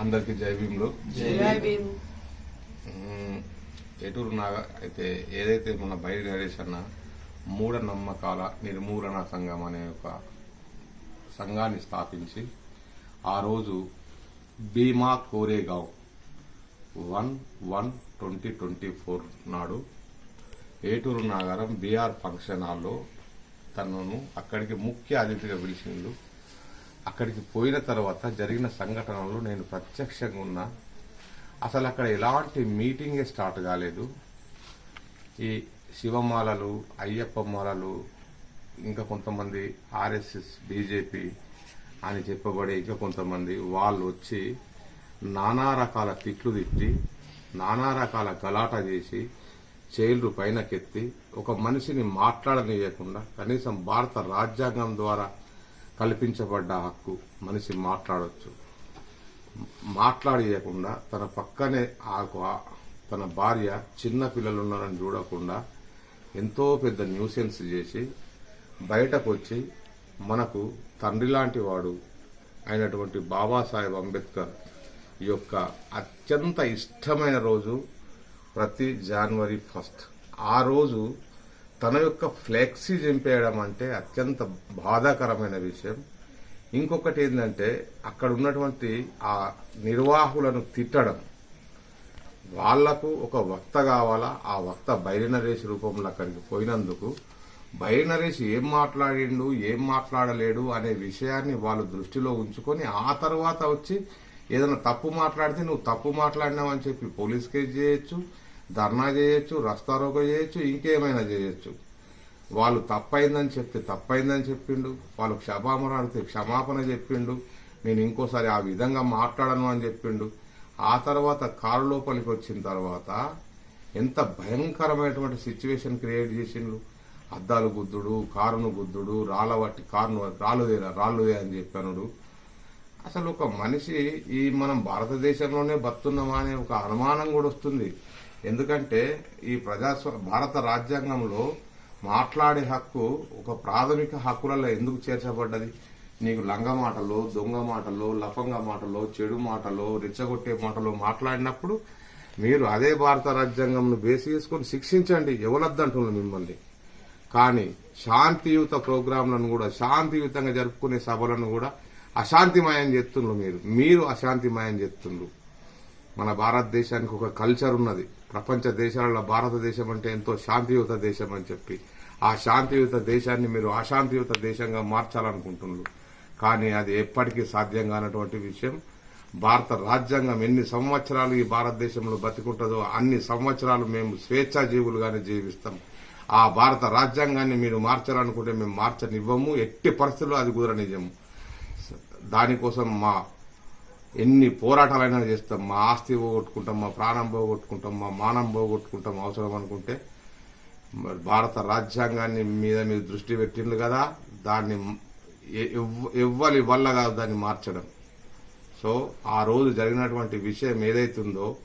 అందరికి జై భీములు జై భీమ్. మ్మ్. ఎటూరు నాగ అయితే ఏదైతే మన బయట నరేష్ అన్న మూఢనమ్మకాల నిర్మూలన సంఘం అనే ఒక సంఘాన్ని స్థాపించి ఆ రోజు Bhima Koregaon one one twenty twenty four నాడు ఏటూరు నాగారం బీఆర్ ఫంక్షన్ హాల్లో తనను అక్కడికి ముఖ్య అతిథిగా పిలిచిండు అక్కడికి పోయిన తర్వాత జరిగిన సంఘటనలు నేను ప్రత్యక్షంగా ఉన్నా. అసలు అక్కడ ఎలాంటి మీటింగే స్టార్ట్ కాలేదు. ఈ శివమాలలు అయ్యప్ప మాలలు ఇంకా కొంతమంది ఆర్ఎస్ఎస్ బీజేపీ అని చెప్పబడే ఇంకా కొంతమంది వాళ్ళు వచ్చి నానా రకాల తిట్లు తిట్టి నానా రకాల గలాట చేసి చైల్డ్ పైనకెత్తి ఒక మనిషిని మాట్లాడనియకుండా కనీసం భారత రాజ్యాంగం ద్వారా కల్పించబడ్డ హక్కు మనిషి మాట్లాడొచ్చు. మాట్లాడియకుండా తన పక్కనే ఆకు తన భార్య చిన్న పిల్లలు ఉన్నారని చూడకుండా ఎంతో పెద్ద న్యూసెన్స్ చేసి బయటకు వచ్చి మనకు తండ్రి లాంటి వాడు అయినటువంటి బాబాసాహెబ్ అంబేద్కర్ యొక్క అత్యంత ఇష్టమైన రోజు ప్రతి జనవరి ఫస్ట్. ఆ రోజు తన యొక్క ఫ్లెక్సీ చింపేయడం అంటే అత్యంత బాధాకరమైన విషయం. ఇంకొకటి ఏంటంటే అక్కడ ఉన్నటువంటి ఆ నిర్వాహకులను తిట్టడం. వాళ్ళకు ఒక వక్త కావాలా? ఆ వక్త బైరినరేష్ రూపంలో అక్కడికి పోయినందుకు బైరినరేష్ ఏం మాట్లాడిండు ఏం మాట్లాడలేడు అనే విషయాన్ని వాళ్ళు దృష్టిలో ఉంచుకొని ఆ తర్వాత వచ్చి ఏదైనా తప్పు మాట్లాడితే నువ్వు తప్పు మాట్లాడినావు అని చెప్పి పోలీస్ కేసు చేయొచ్చు ధర్నా చేయొచ్చు రస్తారోకో చేయొచ్చు ఇంకేమైనా చేయొచ్చు. వాళ్ళు తప్పైందని చెప్తే తప్పైందని చెప్పిండు. వాళ్ళు క్షమాపణ అడిగితే క్షమాపణ చెప్పిండు. నేను ఇంకోసారి ఆ విధంగా మాట్లాడను అని చెప్పిండు. ఆ తర్వాత కారు లోపలికి వచ్చిన తర్వాత ఎంత భయంకరమైనటువంటి సిచ్యువేషన్ క్రియేట్ చేసిండు. అద్దాలు గుద్దుడు కారును గుద్దుడు రాళ్ళ వట్టి కారును రాళ్ళుదేరా రాళ్ళుదే అని చెప్పానుడు. అసలు ఒక మనిషి ఈ మనం భారతదేశంలోనే బతున్నామా అనే ఒక అనుమానం కూడా వస్తుంది. ఎందుకంటే ఈ ప్రజాస్వ భారత రాజ్యాంగంలో మాట్లాడే హక్కు ఒక ప్రాథమిక హక్కులలో ఎందుకు చేర్చబడ్డది? నీకు లంగ మాటలు దొంగ మాటలు లఫంగ మాటలు చెడు మాటలు రెచ్చగొట్టే మాటలు మాట్లాడినప్పుడు మీరు అదే భారత రాజ్యాంగంను బేస్ చేసుకుని శిక్షించండి. ఎవరద్దంటున్నారు మిమ్మల్ని? కానీ శాంతియుత ప్రోగ్రాంలను కూడా శాంతియుతంగా జరుపుకునే సభలను కూడా అశాంతిమయం చేస్తున్నారు మీరు. మీరు అశాంతిమయం చేస్తున్నారు. మన భారతదేశానికి ఒక కల్చర్ ఉన్నది. ప్రపంచ దేశాలలో భారతదేశం అంటే ఎంతో శాంతియుత దేశం అని చెప్పి. ఆ శాంతియుత దేశాన్ని మీరు అశాంతియుత దేశంగా మార్చాలనుకుంటున్నారు. కానీ అది ఎప్పటికీ సాధ్యం కానటువంటి విషయం. భారత రాజ్యాంగం ఎన్ని సంవత్సరాలు ఈ భారతదేశంలో బతికుంటుందో అన్ని సంవత్సరాలు మేము స్వేచ్ఛాజీవులుగానే జీవిస్తాం. ఆ భారత రాజ్యాంగాన్ని మీరు మార్చాలనుకుంటే మేము మార్చనివ్వము. ఎట్టి పరిస్థితుల్లో అది కుదరనిజము దానికోసం మా ఎన్ని పోరాటాలైనా చేస్తాం. మా ఆస్తి పోగొట్టుకుంటాం మా ప్రాణం పోగొట్టుకుంటాం మా మానం పోగొట్టుకుంటాం అవసరం అనుకుంటే మరి భారత రాజ్యాంగాన్ని మీద మీరు దృష్టి పెట్టిండ్రు కదా దాన్ని ఎ- ఎవ్వరి వల్ల కాదు దాన్ని మార్చడం. సో ఆ రోజు జరిగినటువంటి విషయం ఏదైతుందో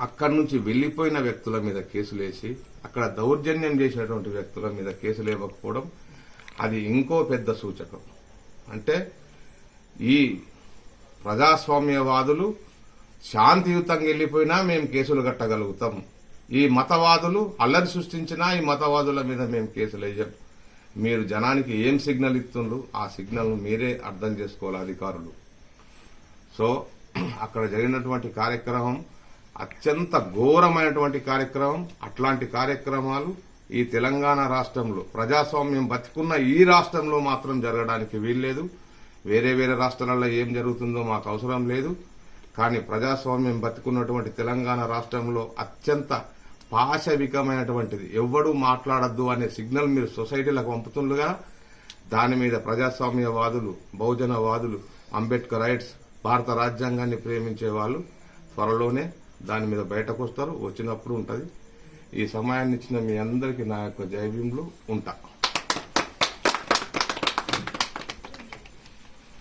అక్కడి నుంచి వెళ్ళిపోయిన వ్యక్తుల మీద కేసులేసి అక్కడ దౌర్జన్యం చేసినటువంటి వ్యక్తుల మీద కేసులు ఇవ్వకపోవడం అది ఇంకో పెద్ద సూచకం. అంటే ఈ ప్రజాస్వామ్యవాదులు శాంతియుతంగా వెళ్ళిపోయినా మేము కేసులు కట్టగలుగుతాం. ఈ మతవాదులు అల్లరి సృష్టించినా ఈ మతవాదుల మీద మేము కేసులు వేయం మీరు జనానికి ఏం సిగ్నల్ ఇస్తుండ్రు? ఆ సిగ్నల్ను మీరే అర్థం చేసుకోవాలి అధికారులు. సో అక్కడ జరిగినటువంటి కార్యక్రమం అత్యంత ఘోరమైనటువంటి కార్యక్రమం అట్లాంటి కార్యక్రమాలు ఈ తెలంగాణ రాష్ట్రంలో ప్రజాస్వామ్యం బతికున్న ఈ రాష్ట్రంలో మాత్రం జరగడానికి వీల్లేదు. వేరే వేరే రాష్ట్రాలలో ఏం జరుగుతుందో మాకు అవసరం లేదు. కానీ ప్రజాస్వామ్యం బతికున్నటువంటి తెలంగాణ రాష్ట్రంలో అత్యంత పాశవికమైనటువంటిది. ఎవ్వడూ మాట్లాడద్దు అనే సిగ్నల్ మీరు సొసైటీలకు పంపుతుండగా దాని మీద ప్రజాస్వామ్యవాదులు బహుజనవాదులు అంబేద్కర్ రైట్స్ భారత రాజ్యాంగాన్ని ప్రేమించే వాళ్ళు త్వరలోనే దాని మీద బయటకు వస్తారు వచ్చినప్పుడు ఉంటుంది. ఈ సమయాన్ని ఇచ్చిన మీ అందరికీ నా యొక్క జైవ్యంలో ఉంటా.